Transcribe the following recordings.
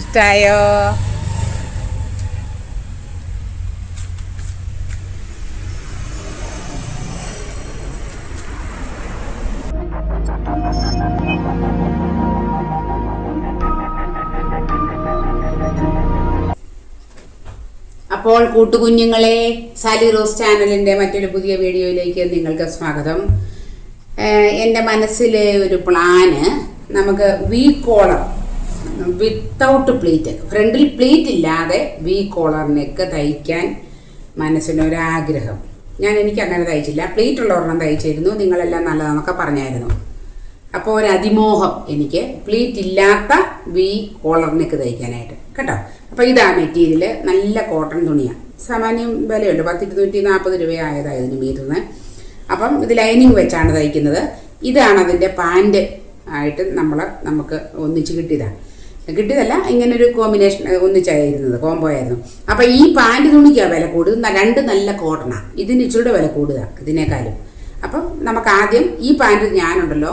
ഇഷ്ടായോ? അപ്പോൾ കൂട്ടുകുഞ്ഞുങ്ങളെ Sally rose ചാനലിന്റെ മറ്റൊരു പുതിയ വീഡിയോയിലേക്ക് നിങ്ങൾക്ക് സ്വാഗതം. എന്റെ മനസ്സിലെ ഒരു പ്ലാന് നമുക്ക് വി കോളർ വിത്തൗട്ട് പ്ലീറ്റ് ഫ്രണ്ടിൽ പ്ലീറ്റ് ഇല്ലാതെ വി കോളർ തയ്ക്കാൻ മനസ്സിനൊരാഗ്രഹം. ഞാൻ എനിക്ക് അങ്ങനെ തയ്ച്ചില്ല. പ്ലീറ്റ് ഉള്ള ഒരെണ്ണം തയ്ച്ചിരുന്നു. നിങ്ങളെല്ലാം നല്ലതാണെന്നൊക്കെ പറഞ്ഞായിരുന്നു. അപ്പോൾ ഒരു അതിമോഹം എനിക്ക് പ്ലീറ്റ് ഇല്ലാത്ത വി കോളർ തയ്ക്കാനായിട്ട്. കേട്ടോ? അപ്പോൾ ഇതാ മെറ്റീരിയൽ നല്ല കോട്ടൺ തുണിയാണ് സാമാന്യം വിലയുണ്ട്. പത്തിരുന്നൂറ്റി നാൽപ്പത് രൂപയായതാണ് ഇതിന് മീറ്ററിന് അപ്പം ഇത് ലൈനിങ് വെച്ചാണ് തയ്ക്കുന്നത്. ഇതാണ് അതിന്റെ പാന്റ് ആയിട്ട് നമ്മൾ നമുക്ക് ഒന്നിച്ച് കിട്ടിയതാണ്. കിട്ടിയതല്ല ഇങ്ങനെ ഒരു കോമ്പിനേഷൻ ഒന്നിച്ചായിരുന്നത് കോംബോ ആയിരുന്നു. അപ്പോൾ ഈ പാന്റ് തുണിക്കാണ് വില കൂടുതൽ രണ്ട് നല്ല കോട്ടണാണ് ഇതിന് ഇച്ചിരിയുടെ വില കൂടുതലാണ് ഇതിനേക്കാളും. അപ്പം നമുക്ക് ആദ്യം ഈ പാന്റ് ഞാനുണ്ടല്ലോ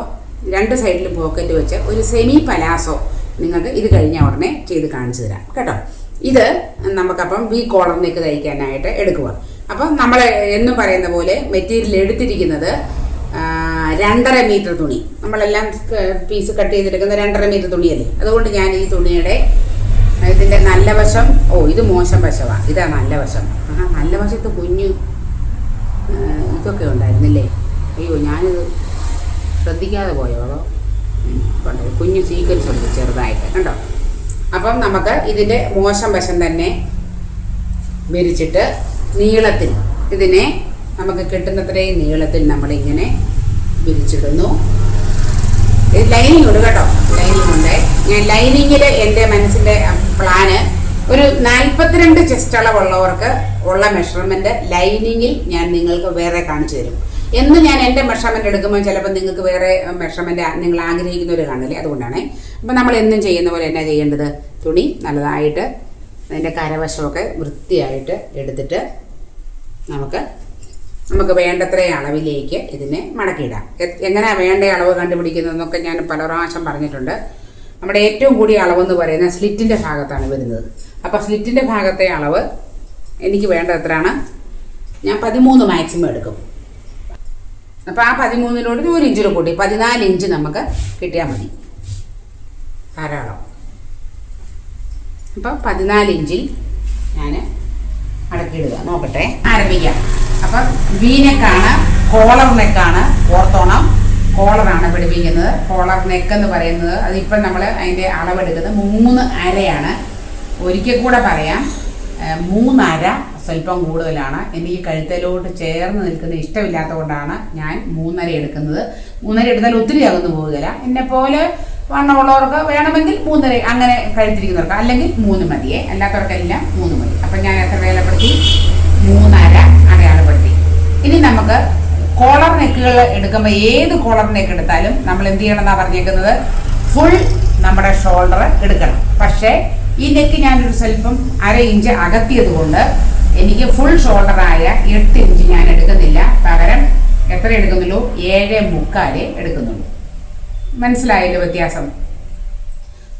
രണ്ട് സൈഡിലും പോക്കറ്റ് വെച്ച് ഒരു സെമി പലാസോ നിങ്ങൾക്ക് ഇത് കഴിഞ്ഞ ഉടനെ ചെയ്ത് കാണിച്ചു തരാം. കേട്ടോ? ഇത് നമുക്കപ്പം വി കോളറിലേക്ക് തയ്ക്കാനായിട്ട് എടുക്കുക അപ്പം നമ്മൾ എന്നും പറയുന്ന പോലെ മെറ്റീരിയൽ എടുത്തിരിക്കുന്നത് രണ്ടര മീറ്റർ തുണി. നമ്മളെല്ലാം പീസ് കട്ട് ചെയ്തെടുക്കുന്ന രണ്ടര മീറ്റർ തുണിയല്ലേ? അതുകൊണ്ട് ഞാൻ ഈ തുണിയുടെ ഇതിന്റെ നല്ല വശം ഓ ഇത് മോശം വശമാണ് ഇതാ നല്ല വശം. ആ നല്ല വശത്ത് കുഞ്ഞു ഇതൊക്കെ ഉണ്ടായിരുന്നില്ലേ? അയ്യോ ഞാനിത് ശ്രദ്ധിക്കാതെ പോയോ? അതോ കുഞ്ഞു സീക്വൻസ് ഉണ്ട് ചെറുതായിട്ട് കണ്ടോ? അപ്പം നമുക്ക് ഇതിന്റെ മോശം വശം തന്നെ വിരിച്ചിട്ട് നീളത്തിൽ ഇതിനെ നമുക്ക് കിട്ടുന്നത്രയും നീളത്തിൽ നമ്മളിങ്ങനെ വിരിച്ചിടുന്നു ലൈനിങ് ഉണ്ട് കേട്ടോ. ലൈനിങ് ഉണ്ട്. ഞാൻ ലൈനിങ്ങിൽ എന്റെ മനസ്സിന്റെ പ്ലാന് ഒരു നാൽപ്പത്തിരണ്ട് ചെസ്റ്റ് അളവുള്ളവർക്ക് ഉള്ള മെഷർമെന്റ് ലൈനിങ്ങിൽ ഞാൻ നിങ്ങൾക്ക് വേറെ കാണിച്ചു തരും. എന്ന് ഞാൻ എന്റെ മെഷർമെന്റ് എടുക്കുമ്പോൾ ചിലപ്പോൾ നിങ്ങൾക്ക് വേറെ മെഷർമെന്റ് നിങ്ങൾ ആഗ്രഹിക്കുന്നവർ കാണില്ലേ? അതുകൊണ്ടാണ്. അപ്പം നമ്മൾ എന്നും ചെയ്യുന്ന പോലെ എന്നാ ചെയ്യേണ്ടത്? തുണി നല്ലതായിട്ട് അതിന്റെ കരവശമൊക്കെ വൃത്തിയായിട്ട് എടുത്തിട്ട് നമുക്ക് നമുക്ക് വേണ്ടത്ര അളവിലേക്ക് ഇതിനെ മടക്കിയിടാം. എങ്ങനെയാണ് എങ്ങനെയാ വേണ്ട അളവ് കണ്ടുപിടിക്കുന്നതെന്നൊക്കെ ഞാൻ പല പ്രാവശ്യം പറഞ്ഞിട്ടുണ്ട്. നമ്മുടെ ഏറ്റവും കൂടിയ അളവെന്ന് പറയുന്ന സ്ലിറ്റിന്റെ ഭാഗത്താണ് വരുന്നത്. അപ്പോൾ സ്ലിറ്റിന്റെ ഭാഗത്തെ അളവ് എനിക്ക് വേണ്ട എത്രയാണ് ഞാൻ പതിമൂന്ന് മാക്സിമം എടുക്കും. അപ്പോൾ ആ പതിമൂന്നിനോട് ഒരു ഇഞ്ചിൽ കൂട്ടി പതിനാല് ഇഞ്ച് നമുക്ക് കിട്ടിയാൽ മതി. ധാരാളം. അപ്പം പതിനാല് ഇഞ്ചിൽ ഞാൻ അടക്കിയിടുക. നോക്കട്ടെ. ആരംഭിക്കാം. അപ്പം വീനെക്കാണ് കോളർ നെക്കാണ് ഓർത്തോണം കോളറാണ് പിടിപ്പിക്കുന്നത്. കോളർ നെക്ക് എന്ന് പറയുന്നത് അതിപ്പം നമ്മൾ അതിന്റെ അളവെടുക്കുന്നത് മൂന്ന് അരയാണ്. ഒരിക്കൽ കൂടെ പറയാം മൂന്നര സ്വല്പം കൂടുതലാണ്. എനിക്ക് കഴുത്തലോട്ട് ചേർന്ന് നിൽക്കുന്ന ഇഷ്ടമില്ലാത്തതുകൊണ്ടാണ് ഞാൻ മൂന്നര എടുക്കുന്നത്. മൂന്നര എടുത്താൽ ഒത്തിരി അകന്നു പോകുകയില്ല എന്നെ പോലെ വണ്ണമുള്ളവർക്ക് വേണമെങ്കിൽ മൂന്നര അങ്ങനെ കഴുത്തിരിക്കുന്നവർക്ക് അല്ലെങ്കിൽ മൂന്ന് മതിയേ. അല്ലാത്തവർക്കെല്ലാം മൂന്ന് മതി. അപ്പം ഞാൻ എത്ര വേലപ്പെടുത്തി? മൂന്നര അടയാളപ്പെടുത്തി. ഇനി നമുക്ക് കോളർ നെക്കുകൾ എടുക്കുമ്പോൾ ഏത് കോളർ നെക്ക് എടുത്താലും നമ്മൾ എന്ത് ചെയ്യണം എന്നാണ് പറഞ്ഞേക്കുന്നത്? ഫുൾ നമ്മുടെ ഷോൾഡർ എടുക്കണം. പക്ഷേ ഈ നെക്ക് ഞാനൊരു സ്വല്പം അര ഇഞ്ച് അകത്തിയത് കൊണ്ട് എനിക്ക് ഫുൾ ഷോൾഡറായ എട്ട് ഇഞ്ച് ഞാൻ എടുക്കുന്നില്ല. പകരം എത്ര എടുക്കുന്നുള്ളൂ? ഏഴ് മുക്കാൽ എടുക്കുന്നുള്ളൂ. മനസ്സിലായല്ലോ വ്യത്യാസം?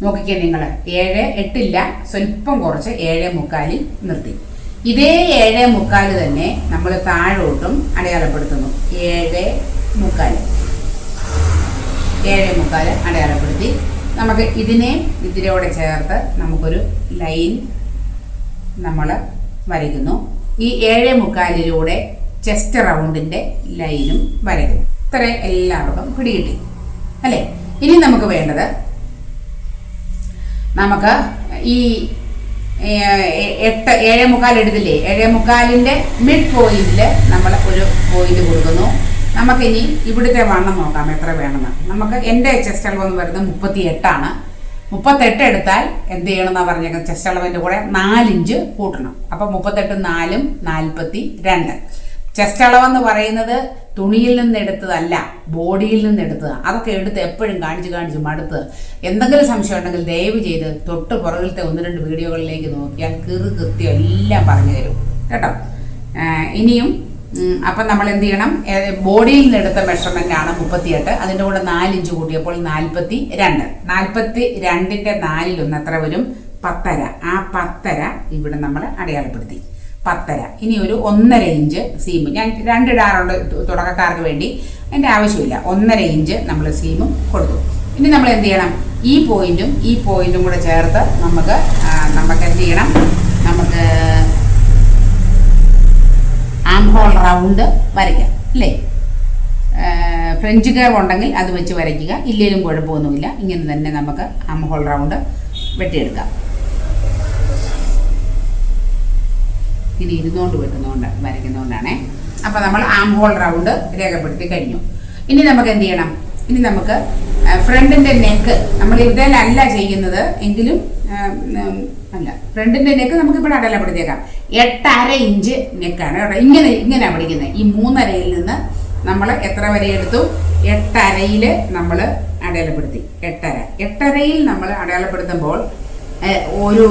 നോക്കിക്കേ നിങ്ങൾ ഏഴ് എട്ടില്ല. സ്വല്പം കുറച്ച്. ഏഴ് മുക്കാലിൽ നിർത്തി. ഇതേ ഏഴ് മുക്കാൽ തന്നെ നമ്മൾ താഴോട്ടും അടയാളപ്പെടുത്തുന്നു. ഏഴ് മുക്കാൽ ഏഴ് മുക്കാൽ അടയാളപ്പെടുത്തി. നമുക്ക് ഇതിനെ ഇതിലൂടെ ചേർത്ത് നമുക്കൊരു ലൈൻ നമ്മൾ വരയ്ക്കുന്നു. ഈ ഏഴ് മുക്കാലിലൂടെ ചെസ്റ്റ് റൗണ്ടിന്റെ ലൈനും വരയ്ക്കുന്നു. ഇത്ര എല്ലാവർക്കും പിടികിട്ടി. അല്ലേ? ഇനി നമുക്ക് വേണ്ടത് നമുക്ക് ഈ എട്ട് ഏഴേ മുക്കാൽ എടുത്തില്ലേ? ഏഴേ മുക്കാലിന്റെ മിഡ് പോയിന്റിൽ നമ്മൾ ഒരു പോയിന്റ് കൊടുക്കുന്നു. നമുക്കിനി ഇവിടുത്തെ വണ്ണം നോക്കാം എത്ര വേണമെന്ന്. നമുക്ക് എന്റെ ചെസ്റ്റ് അളവ് എന്ന് പറയുന്നത് മുപ്പത്തി എട്ടാണ് മുപ്പത്തെട്ട് എടുത്താൽ എന്ത് ചെയ്യണം എന്നാ പറഞ്ഞേക്കുന്നത്? ചെസ്റ്റ് അളവിന്റെ കൂടെ നാലിഞ്ച് കൂട്ടണം. അപ്പം മുപ്പത്തെട്ട് നാലും നാൽപ്പത്തി രണ്ട്. ചെസ്റ്റ് അളവെന്ന് പറയുന്നത് തുണിയിൽ നിന്ന് എടുത്തതല്ല ബോഡിയിൽ നിന്ന് എടുത്തതാണ് അതൊക്കെ എടുത്ത് എപ്പോഴും കാണിച്ച് കാണിച്ച് മടുത്ത്. എന്തെങ്കിലും സംശയം ഉണ്ടെങ്കിൽ ദയവ് ചെയ്ത് തൊട്ട് പുറകിലത്തെ ഒന്ന് രണ്ട് വീഡിയോകളിലേക്ക് നോക്കിയാൽ കീറ് കൃത്യം എല്ലാം പറഞ്ഞു തരും. കേട്ടോ? ഇനിയും അപ്പം നമ്മൾ എന്ത് ചെയ്യണം? ബോഡിയിൽ നിന്ന് എടുത്ത മെഷർമെന്റ് ആണ് മുപ്പത്തിയെട്ട്. അതിന്റെ കൂടെ നാലിഞ്ച് കൂട്ടിയപ്പോൾ നാൽപ്പത്തി രണ്ട് നാൽപ്പത്തി രണ്ടിന്റെ നാലിലൊന്ന് എത്ര വരും? പത്തര. ആ പത്തര ഇവിടെ നമ്മൾ അടയാളപ്പെടുത്തി. പത്തര. ഇനി ഒരു ഒന്നര ഇഞ്ച് സീം ഞാൻ രണ്ടിടാറുണ്ട് തു- തുടക്കക്കാർക്ക് വേണ്ടി. അതിന്റെ ആവശ്യമില്ല. ഒന്നര ഇഞ്ച് നമ്മൾ സീമും കൊടുത്തു. ഇനി നമ്മൾ എന്ത് ചെയ്യണം? ഈ പോയിന്റും ഈ പോയിന്റും കൂടെ ചേർത്ത് നമുക്ക് നമുക്ക് എന്ത് ചെയ്യണം? നമുക്ക് ആം ഹോൾ റൗണ്ട് വരയ്ക്കാം. അല്ലേ? ഫ്രഞ്ച് കർവ് ഉണ്ടെങ്കിൽ അത് വെച്ച് വരയ്ക്കുക. ഇല്ലെങ്കിലും കുഴപ്പമൊന്നുമില്ല. ഇങ്ങനെ തന്നെ നമുക്ക് ആം ഹോൾ റൗണ്ട് വെട്ടിയെടുക്കാം. ഇനി ഇരുന്നുകൊണ്ട് വെട്ടുന്നതുകൊണ്ട് വരയ്ക്കുന്നതുകൊണ്ടാണേ അപ്പോൾ നമ്മൾ ആം ഹോൾ റൗണ്ട് രേഖപ്പെടുത്തി കഴിഞ്ഞു. ഇനി നമുക്ക് എന്ത് ചെയ്യണം? ഇനി നമുക്ക് ഫ്രണ്ടിന്റെ നെക്ക് നമ്മൾ ഇതിലല്ല ചെയ്യുന്നത് എങ്കിലും അല്ല ഫ്രണ്ടിന്റെ നെക്ക് നമുക്ക് ഇവിടെ അടയാളപ്പെടുത്തിയേക്കാം എട്ടര ഇഞ്ച് നെക്കാണ് കേട്ടോ. ഇങ്ങനെ ഇങ്ങനെയാണ് പഠിക്കുന്നത് ഈ മൂന്നരയിൽ നിന്ന് നമ്മൾ എത്ര വരെ എടുത്തു? എട്ടരയിൽ നമ്മൾ അടയാളപ്പെടുത്തി. എട്ടര. എട്ടരയിൽ നമ്മൾ അടയാളപ്പെടുത്തുമ്പോൾ ഒരു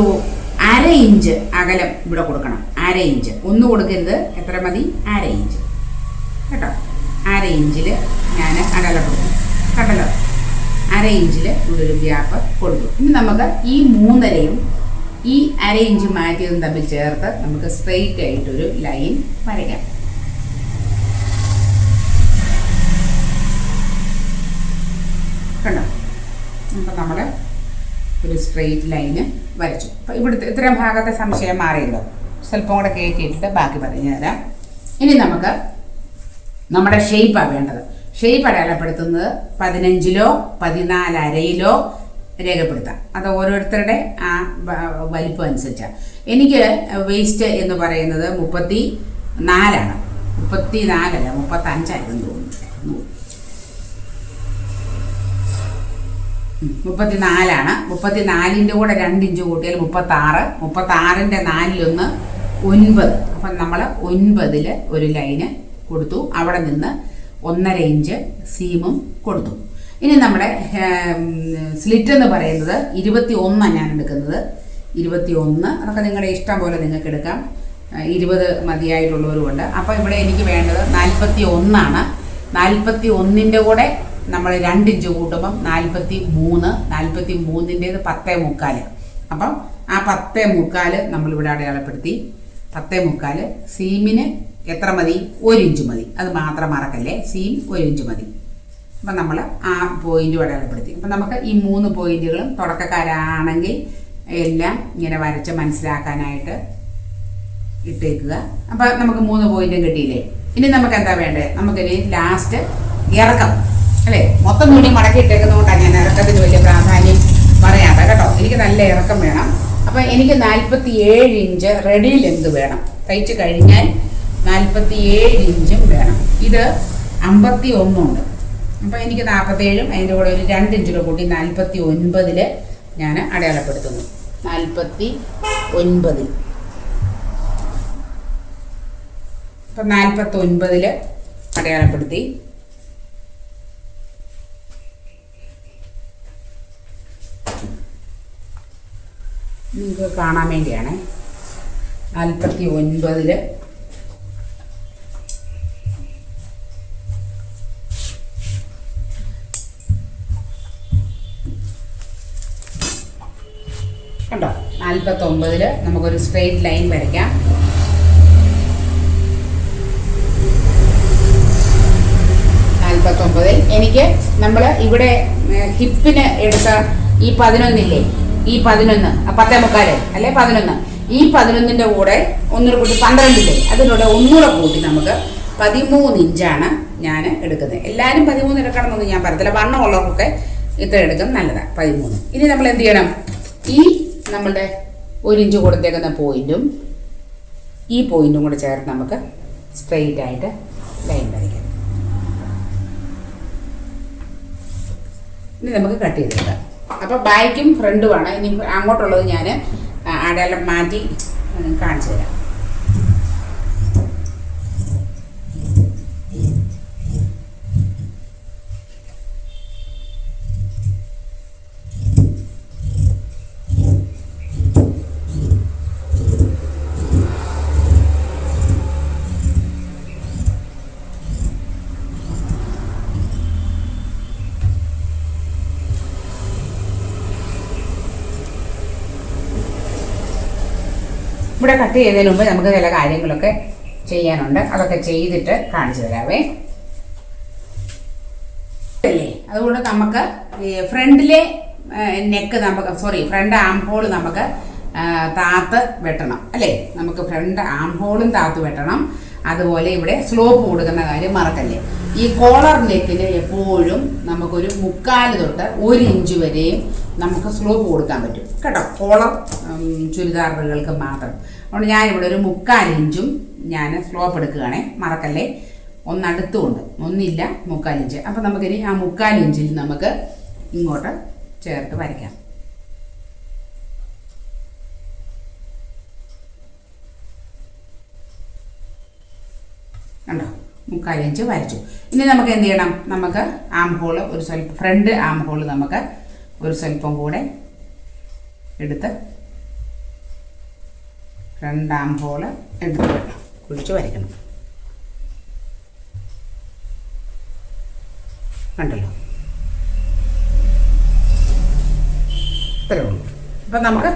അര ഇഞ്ച് അകലം ഇവിടെ കൊടുക്കണം. അര ഇഞ്ച്. ഒന്ന് കൊടുക്കരുത്. എത്ര മതി? അര ഇഞ്ച്. കേട്ടോ? അര ഇഞ്ചിൽ ഞാൻ അകല കൊടുക്കും. കണ്ടല്ലോ അര ഇഞ്ചിൽ ഇവിടെ ഒരു ഗ്യാപ്പ് കൊടുക്കും. ഇനി നമുക്ക് ഈ മൂന്നരയും ഈ അര ഇഞ്ച് മാറ്റിയതും തമ്മിൽ ചേർത്ത് നമുക്ക് സ്ട്രെയിറ്റ് ആയിട്ടൊരു ലൈൻ വരയ്ക്കാം. കണ്ടോ? അപ്പം നമ്മൾ ഒരു സ്ട്രെയിറ്റ് ലൈന് വരച്ചു. അപ്പോൾ ഇവിടുത്തെ ഇത്രയും ഭാഗത്തെ സംശയം മാറിയല്ലോ സ്വല്പം കൂടെ കയറ്റിയിട്ടിട്ട് ബാക്കി പറഞ്ഞു തരാം. ഇനി നമുക്ക് നമ്മുടെ ഷെയ്പ്പാണ് വേണ്ടത്. ഷെയ്പ്പ് അടയാളപ്പെടുത്തുന്നത് പതിനഞ്ചിലോ പതിനാലരയിലോ രേഖപ്പെടുത്താം. അത് ഓരോരുത്തരുടെ ആ വലിപ്പം അനുസരിച്ചാണ് എനിക്ക് വേസ്റ്റ് എന്ന് പറയുന്നത് മുപ്പത്തി നാലാണ് മുപ്പത്തി നാലല്ല മുപ്പത്തഞ്ചായിരുന്നു തോന്നുന്നു. മുപ്പത്തിനാലാണ്. മുപ്പത്തിനാലിന്റെ കൂടെ രണ്ട് ഇഞ്ച് കൂട്ടിയാൽ മുപ്പത്താറ്. മുപ്പത്താറിന്റെ നാലിലൊന്ന് ഒൻപത്. അപ്പം നമ്മൾ ഒൻപതിൽ ഒരു ലൈന് കൊടുത്തു. അവിടെ നിന്ന് ഒന്നര ഇഞ്ച് സീമും കൊടുത്തു. ഇനി നമ്മുടെ സ്ലിറ്റ് എന്ന് പറയുന്നത് ഇരുപത്തി ഒന്നാണ് ഞാൻ എടുക്കുന്നത്. ഇരുപത്തി ഒന്ന് അതൊക്കെ നിങ്ങളുടെ ഇഷ്ടം പോലെ നിങ്ങൾക്ക് എടുക്കാം. ഇരുപത് മതിയായിട്ടുള്ളവരുമുണ്ട്. അപ്പോൾ ഇവിടെ എനിക്ക് വേണ്ടത് നാൽപ്പത്തി ഒന്നാണ് നാൽപ്പത്തി ഒന്നിന്റെ കൂടെ നമ്മൾ രണ്ട് ഇഞ്ച് കൂട്ടുമ്പം നാൽപ്പത്തി മൂന്ന് നാൽപ്പത്തി മൂന്നിന്റേത് പത്തേ മുക്കാൽ അപ്പം ആ പത്തേ മുക്കാൽ നമ്മളിവിടെ അടയാളപ്പെടുത്തി. പത്തേ മുക്കാൽ സീമിന് എത്ര മതി? ഒരു ഇഞ്ച് മതി. അത് മാത്രം മറക്കല്ലേ? സീം ഒരു ഇഞ്ച് മതി. അപ്പം നമ്മൾ ആ പോയിന്റ് അടയാളപ്പെടുത്തി. അപ്പം നമുക്ക് ഈ മൂന്ന് പോയിന്റുകളും തുടക്കക്കാരാണെങ്കിൽ എല്ലാം ഇങ്ങനെ വരച്ച് മനസ്സിലാക്കാനായിട്ട് ഇട്ടേക്കുക. അപ്പം നമുക്ക് മൂന്ന് പോയിന്റും കിട്ടിയില്ലേ? ഇനി നമുക്ക് എന്താ വേണ്ടത്? നമുക്കിനി ലാസ്റ്റ് ഇറക്കം. അല്ലേ? മൊത്തം തുണി മടക്കി ഇട്ടേക്കുന്നതുകൊണ്ടാണ് ഞാൻ ഇറക്കത്തിന് വലിയ പ്രാധാന്യം പറയാതെ കേട്ടോ. എനിക്ക് നല്ല ഇറക്കം വേണം. അപ്പം എനിക്ക് നാൽപ്പത്തി ഏഴ് ഇഞ്ച് റെഡി ലെന്ത് വേണം. തയ്ച്ച് കഴിഞ്ഞാൽ നാൽപ്പത്തി ഏഴ് ഇഞ്ചും വേണം. ഇത് അമ്പത്തി ഒന്നുണ്ട് അപ്പം എനിക്ക് നാൽപ്പത്തേഴും അതിന്റെ കൂടെ ഒരു രണ്ട് ഇഞ്ചിലൂടെ കൂട്ടി നാൽപ്പത്തി ഒൻപതിൽ ഞാൻ അടയാളപ്പെടുത്തുന്നു. നാൽപ്പത്തി ഒൻപതിൽ ഇപ്പം നാൽപ്പത്തി ഒൻപതിൽ അടയാളപ്പെടുത്തി. നിങ്ങൾക്ക് കാണാൻ വേണ്ടിയാണ്. നാൽപ്പത്തി ഒൻപതിൽ കണ്ടോ? നാൽപ്പത്തൊമ്പതിൽ നമുക്കൊരു സ്ട്രെയിറ്റ് ലൈൻ വരയ്ക്കാം. നാൽപ്പത്തൊമ്പതിൽ എനിക്ക് നമ്മൾ ഇവിടെ ഹിപ്പിന് എടുത്ത ഈ പതിനൊന്നില്ലേ? ഈ പതിനൊന്ന്. പത്തേ മുക്കാൽ അല്ലെ? പതിനൊന്ന്. ഈ പതിനൊന്നിന്റെ കൂടെ ഒന്നുകൂടെ കൂട്ടി പന്ത്രണ്ടില്ലേ? അതിലൂടെ ഒന്നുകൂടെ കൂട്ടി നമുക്ക് പതിമൂന്ന് ഇഞ്ചാണ് ഞാൻ എടുക്കുന്നത്. എല്ലാവരും പതിമൂന്ന് എടുക്കണമെന്നൊന്നും ഞാൻ പറയത്തില്ല. വണ്ണമുള്ളവർക്കൊക്കെ ഇത്ര എടുക്കും നല്ലതാണ് പതിമൂന്ന്. ഇനി നമ്മൾ എന്ത് ചെയ്യണം? ഈ നമ്മളുടെ ഒരു ഇഞ്ച് കൊടുത്തേക്കുന്ന പോയിന്റും ഈ പോയിന്റും കൂടെ ചേർത്ത് നമുക്ക് സ്ട്രെയിറ്റ് ആയിട്ട് ലൈൻ വരയ്ക്കാം. ഇനി നമുക്ക് കട്ട് ചെയ്തെടുക്കാം. അപ്പോൾ ബാക്കും ഫ്രണ്ടുമാണ് ഇനി അങ്ങോട്ടുള്ളത് ഞാൻ അടയാളം മാറ്റി കാണിച്ചു തരാം. ഇവിടെ കട്ട് ചെയ്യുന്നതിന് മുമ്പ് നമുക്ക് ചില കാര്യങ്ങളൊക്കെ ചെയ്യാനുണ്ട്. അതൊക്കെ ചെയ്തിട്ട് കാണിച്ചു തരാവേ. അല്ലേ അതുകൊണ്ട് നമുക്ക് ഫ്രണ്ടിലെ നെക്ക് നമുക്ക് സോറി ഫ്രണ്ട് ആംഹോൾ നമുക്ക് താത്ത് വെട്ടണം. അല്ലേ? നമുക്ക് ഫ്രണ്ട് ആംഹോളും താത്ത് വെട്ടണം. അതുപോലെ ഇവിടെ സ്ലോപ്പ് കൊടുക്കുന്ന കാര്യം മറക്കല്ലേ? ഈ കോളർ നെക്കിന് എപ്പോഴും നമുക്കൊരു മുക്കാൽ തൊട്ട് ഒരു ഇഞ്ച് വരെയും നമുക്ക് സ്ലോപ്പ് കൊടുക്കാൻ പറ്റും. കേട്ടോ? കോളർ ചുരിദാറുകൾക്ക് മാത്രം. അതുകൊണ്ട് ഇവിടെ ഒരു മുക്കാൽ ഇഞ്ചും ഞാൻ സ്ലോപ്പ് എടുക്കുകയാണേ. മറക്കല്ലേ? ഒന്നടുത്തുമുണ്ട് ഒന്നില്ല മുക്കാൽ ഇഞ്ച്. അപ്പം നമുക്കിനി ആ മുക്കാൽ ഇഞ്ചിൽ നമുക്ക് ഇങ്ങോട്ട് ചേർത്ത് വരയ്ക്കാം. കണ്ടോ? മുക്കാൽ ഇഞ്ച് വരച്ചു. ഇനി നമുക്ക് എന്ത് ചെയ്യണം? നമുക്ക് ആം ഹോൾ ഒരു സ്വല്പം ഫ്രണ്ട് ആം ഹോൾ നമുക്ക് ഒരു സ്വല്പം കൂടെ എടുത്ത് ഫ്രണ്ട് ആം ഹോൾ എടുത്ത് കുഴിച്ച് വരയ്ക്കണം. കണ്ടല്ലോ? ഇത്രേ ഉള്ളൂ. അപ്പം നമുക്ക്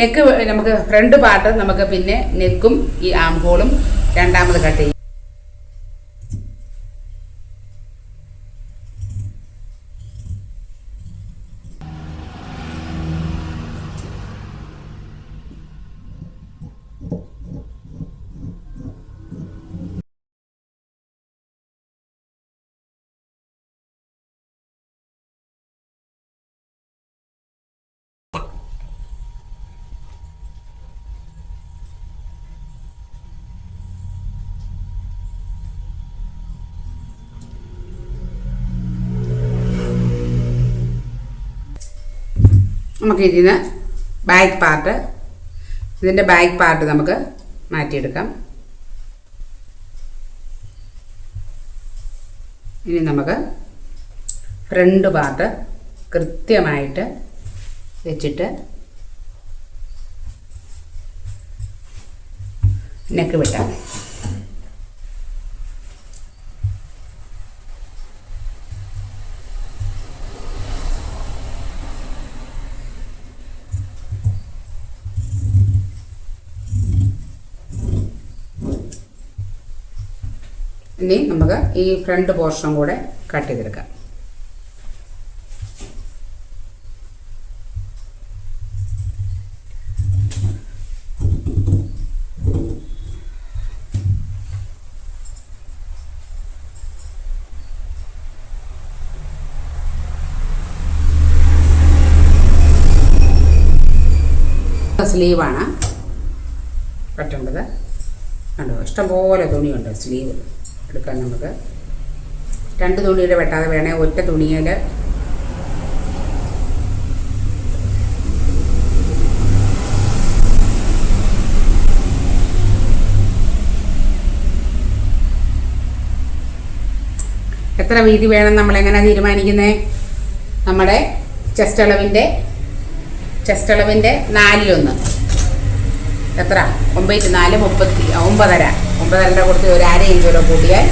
നെക്ക് നമുക്ക് ഫ്രണ്ട് പാർട്ട് നമുക്ക് പിന്നെ നെക്കും ഈ ആംഹോളും രണ്ടാമത് കട്ട് ചെയ്യും നമുക്ക് ഇതിന് ബാക്ക് പാർട്ട് ഇതിന്റെ ബാക്ക് പാർട്ട് നമുക്ക് മാറ്റിയെടുക്കാം. ഇനി നമുക്ക് ഫ്രണ്ട് പാർട്ട് കൃത്യമായിട്ട് വെച്ചിട്ട് നെക്ക് വിട്ടാൽ ഇനി നമുക്ക് ഈ ഫ്രണ്ട് പോർഷനും കൂടെ കട്ട് ചെയ്തെടുക്കാം. സ്ലീവാണ് കട്ടേണ്ടത് കണ്ടോ ഇഷ്ടംപോലെ തുണിയുണ്ട് സ്ലീവ്. എടുക്കാൻ നമുക്ക് രണ്ട് തുണിയിൽ വെട്ടാതെ വേണേ ഒറ്റ തുണിയിൽ എത്ര വീതി വേണം നമ്മൾ എങ്ങനെ തീരുമാനിക്കുന്നത് നമ്മുടെ ചെസ്റ്റ് അളവിന്റെ ചെസ്റ്റ് അളവിന്റെ നാലിലൊന്ന്. എത്ര? ഒമ്പത് നാല് മുപ്പത്തി ഒമ്പതര. ഒമ്പതരയുടെ കൊടുത്ത് ഒരു അര ഇഞ്ച് കൂടെ കൂട്ടിയാൽ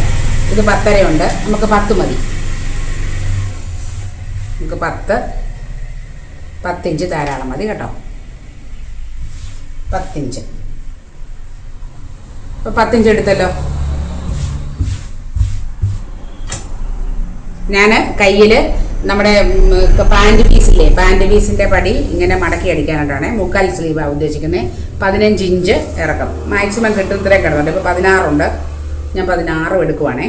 ഇത് പത്തരയുണ്ട് നമുക്ക് പത്ത് മതി. നമുക്ക് പത്ത് പത്തിഞ്ച് ധാരാളം മതി കേട്ടോ. പത്തിഞ്ച് ഇപ്പം പത്തിഞ്ച് എടുത്തല്ലോ. ഞാൻ കയ്യിൽ നമ്മുടെ പാന്റ് പീസില്ലേ പാന്റ് പീസിന്റെ പടി ഇങ്ങനെ മടക്കി അടിക്കാനായിട്ടാണ്. മുക്കാൽ സ്ലീവാണ് ഉദ്ദേശിക്കുന്നത് പതിനഞ്ച് ഇഞ്ച് ഇറക്കം. മാക്സിമം കിട്ടും ഇത്രയും കിടന്നുണ്ട് ഇപ്പോൾ പതിനാറുണ്ട്. ഞാൻ പതിനാറും എടുക്കുവാണേ.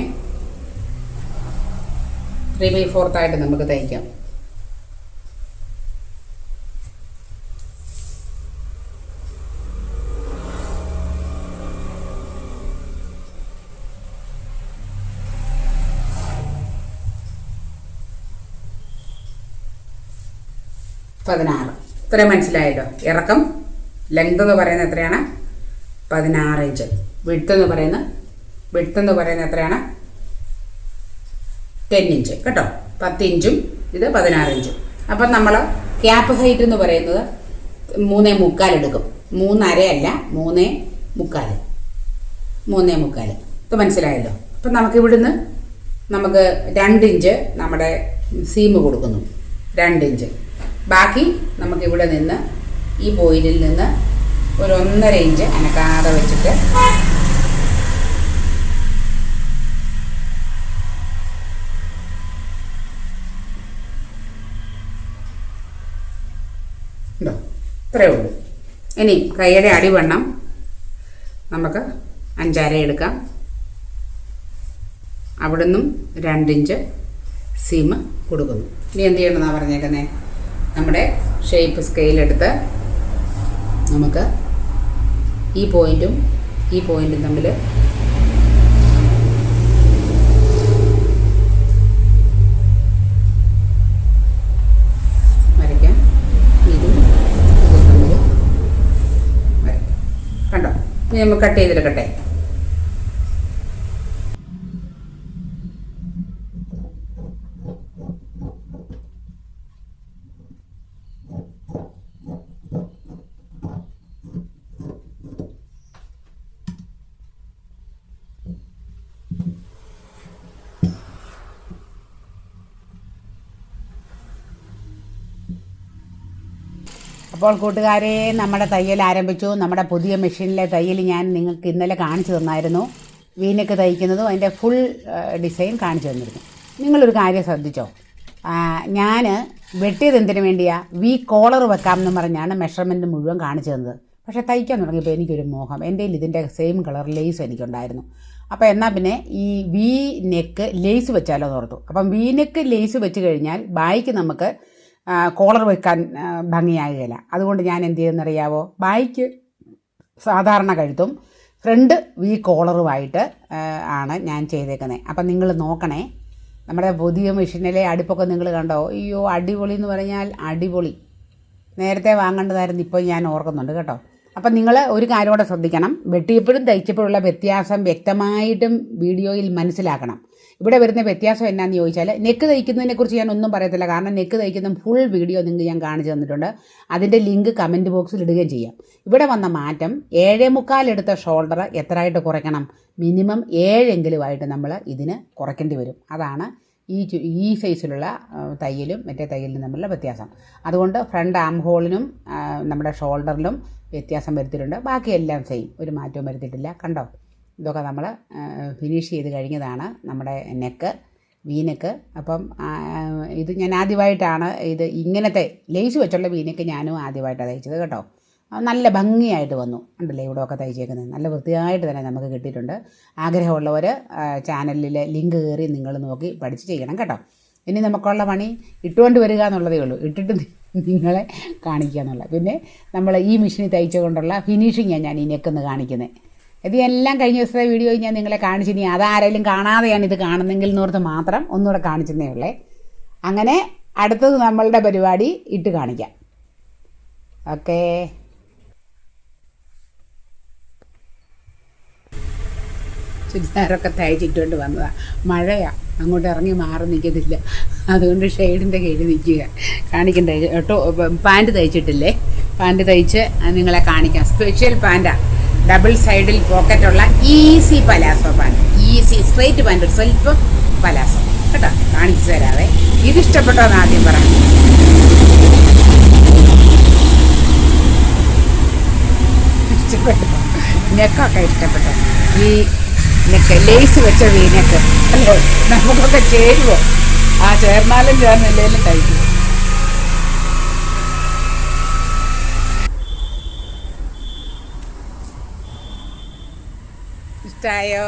ത്രീ ബൈ ഫോർത്തായിട്ട് നമുക്ക് തയ്ക്കാം. പതിനാറ്. ഇത്രയും മനസ്സിലായല്ലോ? ഇറക്കം. ലെങ്ത് എന്ന് പറയുന്നത് എത്രയാണ്? പതിനാറ് ഇഞ്ച് വിഡ്ത്ത് എന്ന് പറയുന്നത് വിഡ്ത്ത് എന്ന് പറയുന്നത് എത്രയാണ്? ടെൻ ഇഞ്ച് കേട്ടോ? പത്ത് ഇഞ്ചും ഇത് പതിനാറ് ഇഞ്ചും അപ്പം നമ്മൾ ക്യാപ്പ് ഹൈറ്റ് എന്ന് പറയുന്നത് മൂന്നേ മുക്കാൽ എടുക്കും. മൂന്നരയല്ല മൂന്നേ മുക്കാൽ. മൂന്നേ മുക്കാൽ. ഇത് മനസ്സിലായല്ലോ? അപ്പം നമുക്ക് ഇവിടുന്ന് നമുക്ക് രണ്ട് ഇഞ്ച് നമ്മുടെ സീമ് കൊടുക്കുന്നു. രണ്ട് ഇഞ്ച് ബാക്കി നമുക്ക് ഇവിടെ നിന്ന് ഈ ബോയിലിൽ നിന്ന് ഒരു ഒന്നര ഇഞ്ച് അനക്കാതെ വെച്ചിട്ട് ഉണ്ടോ? ഇത്രയേ ഉള്ളൂ. ഇനി കൈയുടെ അടിവണ്ണം നമുക്ക് അഞ്ചര എടുക്കാം. അവിടുന്നും രണ്ടിഞ്ച് സീമ കൊടുക്കുന്നു. ഇനി എന്ത് ചെയ്യണമെന്നാണ് പറഞ്ഞേക്കുന്നത് നമ്മുടെ ഷേപ്പ് സ്കെയിലെടുത്ത് നമുക്ക് ഈ പോയിന്റും ഈ പോയിന്റും തമ്മിൽ കട്ട് ഇതും ഇതും തമ്മിൽ വരയ്ക്കാം കണ്ടോ ഇനി നമുക്ക് കട്ട് ചെയ്തെടുക്കട്ടെ അപ്പോൾ കൂട്ടുകാരെ നമ്മുടെ തയ്യൽ ആരംഭിച്ചു. നമ്മുടെ പുതിയ മെഷീനിലെ തയ്യൽ ഞാൻ നിങ്ങൾക്ക് ഇന്നലെ കാണിച്ചു തന്നായിരുന്നു. വീനക്ക് തയ്ക്കുന്നതും അതിന്റെ ഫുൾ ഡിസൈൻ കാണിച്ചു തന്നിരുന്നു. നിങ്ങളൊരു കാര്യം ശ്രദ്ധിച്ചോ? ഞാൻ വെട്ടിയത് എന്തിനു വേണ്ടിയാ? വി കോളർ വെക്കാം എന്ന് പറഞ്ഞാണ് മെഷർമെന്റ് മുഴുവൻ കാണിച്ചു തന്നത്. പക്ഷേ തയ്ക്കാൻ തുടങ്ങിയപ്പോൾ എനിക്കൊരു മോഹം. എന്റെ ഇതിന്റെ സെയിം കളർ ലേസ് എനിക്കുണ്ടായിരുന്നു. അപ്പോൾ എന്നാൽ പിന്നെ ഈ വി നെക്ക് ലേസ് വെച്ചാലോ എന്ന് ഓർത്തു. അപ്പം വി നെക്ക് ലേസ് വെച്ച് കഴിഞ്ഞാൽ ബായിക്ക് നമുക്ക് കോളർ വെക്കാൻ ഭംഗിയാകുകയില്ല അതുകൊണ്ട് ഞാൻ എന്ത് ചെയ്യുമെന്നറിയാവോ ബായ്ക്ക് സാധാരണ കഴുത്തും ഫ്രണ്ട് വി കോളറുമായിട്ട് ആണ് ഞാൻ ചെയ്തേക്കുന്നത് അപ്പം നിങ്ങൾ നോക്കണേ. നമ്മുടെ പുതിയ മെഷീനിലെ അടുപ്പൊക്കെ നിങ്ങൾ കണ്ടോ? അയ്യോ അടിപൊളി എന്ന് പറഞ്ഞാൽ അടിപൊളി. നേരത്തെ വാങ്ങേണ്ടതായിരുന്നു ഇപ്പോൾ ഞാൻ ഓർക്കുന്നുണ്ട് കേട്ടോ. അപ്പം നിങ്ങൾ ഒരു കാര്യം കൂടെ ശ്രദ്ധിക്കണം. വെട്ടിയപ്പോഴും തയ്ച്ചപ്പോഴുള്ള വ്യത്യാസം വ്യക്തമായിട്ടും വീഡിയോയിൽ മനസ്സിലാക്കണം. ഇവിടെ വരുന്ന വ്യത്യാസം എന്നാന്ന് ചോദിച്ചാൽ നെക്ക് തയ്ക്കുന്നതിനെ കുറിച്ച് ഞാൻ ഒന്നും പറയത്തില്ല. കാരണം നെക്ക് തയ്ക്കുന്ന ഫുൾ വീഡിയോ നിങ്ങൾക്ക് ഞാൻ കാണിച്ചു തന്നിട്ടുണ്ട്. അതിന്റെ ലിങ്ക് കമന്റ് ബോക്സിൽ ഇടുകയും ചെയ്യാം. ഇവിടെ വന്ന മാറ്റം ഏഴേ മുക്കാലെടുത്ത ഷോൾഡർ എത്രയായിട്ട് കുറയ്ക്കണം? മിനിമം ഏഴെങ്കിലുമായിട്ട് നമ്മൾ ഇതിന് കുറയ്ക്കേണ്ടി വരും. അതാണ് ഈ ഈ സൈസിലുള്ള തയ്യലും മറ്റേ തയ്യലിനും തമ്മിലുള്ള വ്യത്യാസം. അതുകൊണ്ട് ഫ്രണ്ട് ആം ഹോളിനും നമ്മുടെ ഷോൾഡറിലും വ്യത്യാസം വരുത്തിയിട്ടുണ്ട്. ബാക്കിയെല്ലാം സെയിം ഒരു മാറ്റവും വരുത്തിയിട്ടില്ല. കണ്ടോ? ഇതൊക്കെ നമ്മൾ ഫിനിഷ് ചെയ്ത് കഴിഞ്ഞതാണ് നമ്മുടെ നെക്ക് വീനക്ക് അപ്പം ഇത് ഞാൻ ആദ്യമായിട്ടാണ് ഇത് ഇങ്ങനത്തെ ലേസ് വെച്ചുള്ള വീനക്ക് ഞാനും ആദ്യമായിട്ടാണ് തയ്ച്ചത് കേട്ടോ. നല്ല ഭംഗിയായിട്ട് വന്നു. ഉണ്ടല്ലേ ഇവിടെ ഒക്കെ തയ്ച്ചേക്കുന്നത്? നല്ല വൃത്തിയായിട്ട് തന്നെ നമുക്ക് കിട്ടിയിട്ടുണ്ട്. ആഗ്രഹമുള്ളവർ ചാനലിലെ ലിങ്ക് കയറി നിങ്ങൾ നോക്കി പഠിച്ച് ചെയ്യണം കേട്ടോ. ഇനി നമുക്കുള്ള പണി ഇട്ടുകൊണ്ട് വരിക എന്നുള്ളതേ ഉള്ളൂ. ഇട്ടിട്ട് നിങ്ങളെ കാണിക്കുക എന്നുള്ള. പിന്നെ നമ്മൾ ഈ മെഷീനിൽ തയ്ച്ചുകൊണ്ടുള്ള ഫിനിഷിങ്ങാണ് ഞാൻ ഈ നെക്കെന്ന് കാണിക്കുന്നത് ഇത് എല്ലാം കഴിഞ്ഞ ദിവസത്തെ വീഡിയോ ഞാൻ നിങ്ങളെ കാണിച്ചു ഇനി അതാരെങ്കിലും കാണാതെയാണ് ഇത് കാണുന്നെങ്കിൽ എന്നോർത്ത് മാത്രം ഒന്നുകൂടെ കാണിച്ചെന്നേ ഉള്ളേ. അങ്ങനെ അടുത്തത് നമ്മളുടെ പരിപാടി ഇട്ട് കാണിക്കാം. ഓക്കേ. ചുരിദാറൊക്കെ തയ്ച്ചിട്ടുകൊണ്ട് വന്നതാണ് മഴയാണ് അങ്ങോട്ട് ഇറങ്ങി മാറി നിൽക്കത്തില്ല. അതുകൊണ്ട് ഷെയ്ഡിന്റെ കീഴിൽ നിൽക്കുക. കാണിക്കണ്ടേ? കേട്ടോ പാന്റ് തയ്ച്ചിട്ടില്ലേ? പാന്റ് തയ്ച്ച് നിങ്ങളെ കാണിക്കാം. സ്പെഷ്യൽ പാന്റാണ് ഡബിൾ സൈഡിൽ പോക്കറ്റുള്ള easy palazzo pant easy straight pant സ്വല്പം പലാസോ. കേട്ടോ? കാണിച്ചു തരാവേ. ഇതിഷ്ടപ്പെട്ടോ എന്ന് ആദ്യം പറഞ്ഞു നെക്കൊക്കെ ഇഷ്ടപ്പെട്ടു? ഈ നെക്ക് ലേസ് വെച്ച വീനക്ക് അല്ലേ? നമുക്കൊക്കെ ചേരുവോ? ആ ചേർന്നാലും ചേർന്നില്ലേലും കഴിക്കും. tayo.